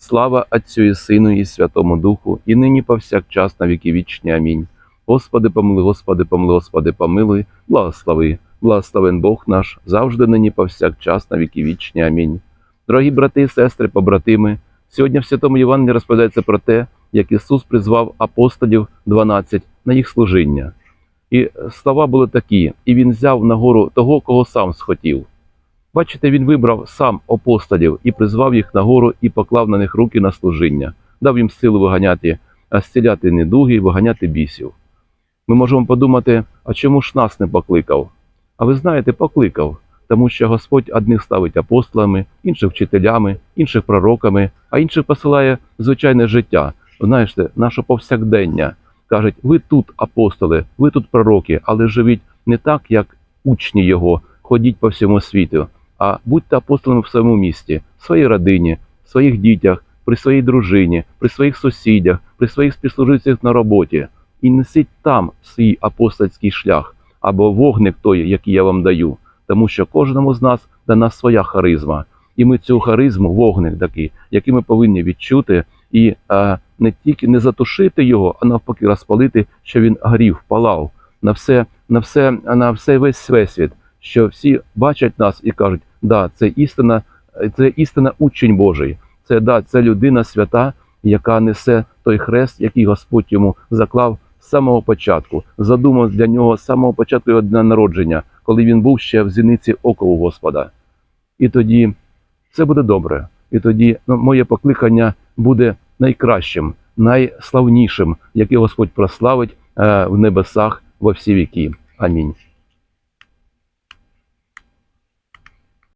Слава Отцю і Сину і Святому Духу, і нині повсякчас на віки вічні. Амінь. Господи, помилуй, Господи, помилуй, Господи, помилуй, благослови, благословен Бог наш, завжди нині повсякчас на віки вічні. Амінь. Дорогі брати сестри, побратими, сьогодні в Святому Євангелії розповідається про те, як Ісус призвав апостолів 12 на їх служіння. І слова були такі: і він взяв нагору того, кого сам схотів. Бачите, він вибрав сам апостолів і призвав їх на гору і поклав на них руки на служіння, дав їм силу виганяти, зціляти недуги виганяти бісів. Ми можемо подумати, а чому ж нас не покликав? А ви знаєте, покликав, тому що Господь одних ставить апостолами, інших вчителями, інших пророками, а інших посилає звичайне життя. Знаєте, наше повсякдення. Кажуть, ви тут апостоли, ви тут пророки, але живіть не так, як учні його, ходіть по всьому світу, а будьте апостолами в своєму місті, в своїй родині, в своїх дітях, при своїй дружині, при своїх сусідях, при своїх співслуживцях на роботі. І несіть там свій апостольський шлях або вогник той, який я вам даю, тому що кожному з нас дана своя харизма. І ми цю харизму, вогник такий, який ми повинні відчути, і е, не тільки не затушити його, а навпаки розпалити, що він горів, палав на все, на все, на все весь всесвіт, що всі бачать нас і кажуть, да, це істина, це істина учень Божий. Це да, це людина свята, яка несе той хрест, який Господь йому заклав з самого початку, задумав для нього з самого початку його дня народження, коли він був ще в зіниці ока у Господа. І тоді все буде добре. І тоді ну, моє покликання буде найкращим, найславнішим, яке Господь прославить е, в небесах во всі віки. Амінь.